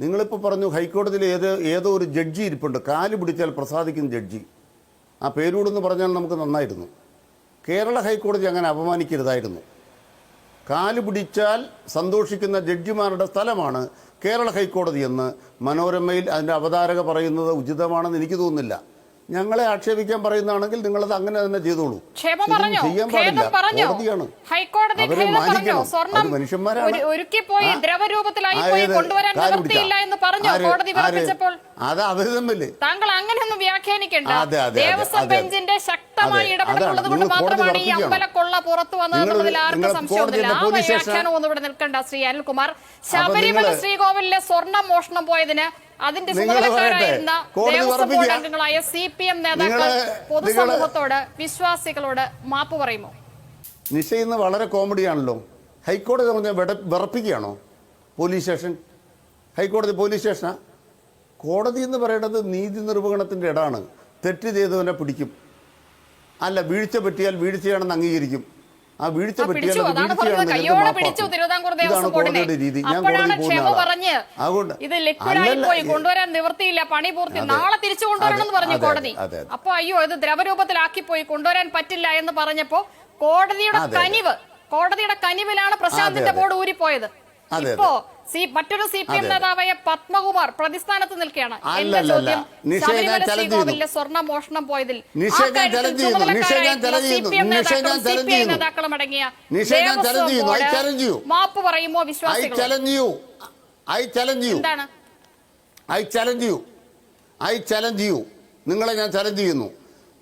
നിങ്ങളിപ്പോൾ പറഞ്ഞു ഹൈക്കോടതിയിൽ ഏത് ഏതോ ഒരു ജഡ്ജി ഇരിപ്പുണ്ട്. കാൽ പിടിച്ചാൽ പ്രസാദിക്കുന്ന ജഡ്ജി. ആ പേരൂടെന്ന് പറഞ്ഞാൽ നമുക്ക് നന്നായിരുന്നു. കേരള ഹൈക്കോടതി അങ്ങനെ അപമാനിക്കരുതായിരുന്നു. കാൽ പിടിച്ചാൽ സന്തോഷിക്കുന്ന ജഡ്ജിമാരുടെ സ്ഥലമാണ് കേരള ഹൈക്കോടതി എന്ന് മനോരമയിൽ അതിന്റെ അവതാരക പറയുന്നത് ഉചിതമാണെന്ന് എനിക്ക് തോന്നുന്നില്ല. ഞങ്ങളെ ആക്ഷേപിക്കാൻ പറയുന്നതാണെങ്കിൽ നിങ്ങളത് അങ്ങനെ തന്നെ ചെയ്തോളൂ. ചെയ്യാൻ പാടില്ല. കോടതിയാണ്. അത്? അത് അവർ തമ്മിൽ താങ്കൾ അങ്ങനെയൊന്നും വ്യാഖ്യാനിക്കേണ്ട. അതെ, അതെ, അതെ, ദേവസ്വം ബെഞ്ചിന്റെ ശക്തമായ അതെ, ഇടപെടലുള്ളത് കൊണ്ട് മാത്രമാണ് ഈ ഉറപ്പിക്കുകയാണ്. അമ്പലക്കൊള്ള പുറത്തു വന്നതെന്നുള്ളതിൽ നിങ്ങൾ- ആർക്കും സംശയമൊന്നുമില്ല ആ വ്യാഖ്യാനം ഒന്നും ഇവിടെ നിൽക്കണ്ട ശ്രീ അനിൽകുമാർ. ശബരിമല ശ്രീകോവിലിലെ സ്വർണം മോഷണം പോയതിന് അതിന്റെ ചുമതലക്കാരായിരുന്ന ദേവസ്വം ബോർഡ്. അംഗങ്ങളായ സി പി എം നേതാക്കൾ പൊതുസമൂഹത്തോട് വിശ്വാസികളോട് മാപ്പ് പറയുമോ? നിശ്ചയിന്ന് വളരെ കോമഡിയാണല്ലോ. ഹൈക്കോടതി പറഞ്ഞ വിറപ്പിക്കുകയാണോ? Police station? ഹൈക്കോടതി പോലീസ് സ്റ്റേഷനാ? കോടതി എന്ന് പറയുന്നത് നീതി നിർവഹണത്തിന്റെ ഇടാണ് തെറ്റ് ചെയ്തവനെ പിടിക്കും. അല്ല വീഴ്ച പറ്റിയാൽ വീഴ്ചയാണെന്ന് അംഗീകരിക്കും. ആ വീഴ്ച രീതി. ഞാൻ ക്ഷമ അതുകൊണ്ട് ഇത് ലിക്വിഡായി പോയി കൊണ്ടുവരാൻ നിവർത്തിയില്ല പണി പൂർത്തി നാളെ തിരിച്ചു കൊണ്ടുവരണം എന്ന് പറഞ്ഞു കോടതി. അപ്പൊ അയ്യോ ഇത് ദ്രവരൂപത്തിലാക്കി പോയി കൊണ്ടുവരാൻ പറ്റില്ല എന്ന് പറഞ്ഞപ്പോ കോടതിയുടെ. കനിവ് കോടതിയുടെ കനിവിലാണ് പ്രശാന്തിന്റെ. ബോർഡ് ഊരിപ്പോയത്. ഇപ്പോ സി മറ്റൊരു സി പി എം. നേതാവായ പത്മകുമാർ പ്രതിസ്ഥാനത്ത് നിൽക്കുകയാണ്. എന്റെ ചോദ്യം. നിഷേധം ശബരിമല ചലഞ്ച് ശ്രീകോവിലെ സ്വർണ മോഷണം പോയതിൽ നേതാക്കളും അടങ്ങിയ. മാപ്പ് പറയുമോ വിശ്വാസികൾ നിങ്ങളെ ഞാൻ ചലഞ്ച് ചെയ്യുന്നു.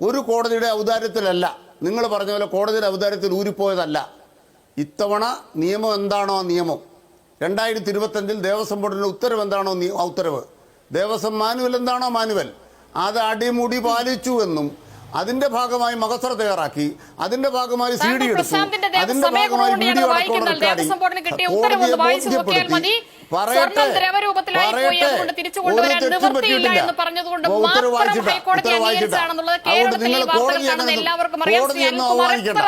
ഒരു കോടതിയുടെ ഔദാര്യത്തിലല്ല. നിങ്ങൾ പറഞ്ഞ പോലെ കോടതിയുടെ ഔദാര്യത്തിൽ ഊരിപ്പോയതല്ല. ഇത്തവണ നിയമം എന്താണോ ആ നിയമം? രണ്ടായിരത്തി ഇരുപത്തഞ്ചിൽ ദേവസ്വം ബോർഡിന്റെ ഉത്തരവ് എന്താണോ നീ ഉത്തരവ് ദേവസ്വം മാനുവൽ എന്താണോ മാനുവൽ അത് അടിമുടി പാലിച്ചു എന്നും അതിന്റെ ഭാഗമായി മകസറ തയ്യാറാക്കി അതിന്റെ ഭാഗമായി സി ഡി എടുത്തു അതിന്റെ ഭാഗമായി വീഡിയോ പറയട്ടെ. ഒരു തെറ്റും പറ്റിയിട്ടില്ല. ഉത്തരവ് വായിച്ചിട്ടാ. ഉത്തരവ് വായിച്ചിട്ടാ. അതുകൊണ്ട് നിങ്ങൾ അവമാനിക്കണ്ട. അവമാനിക്കണ്ട.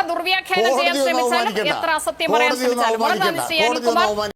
അവമാനിക്കണ്ട.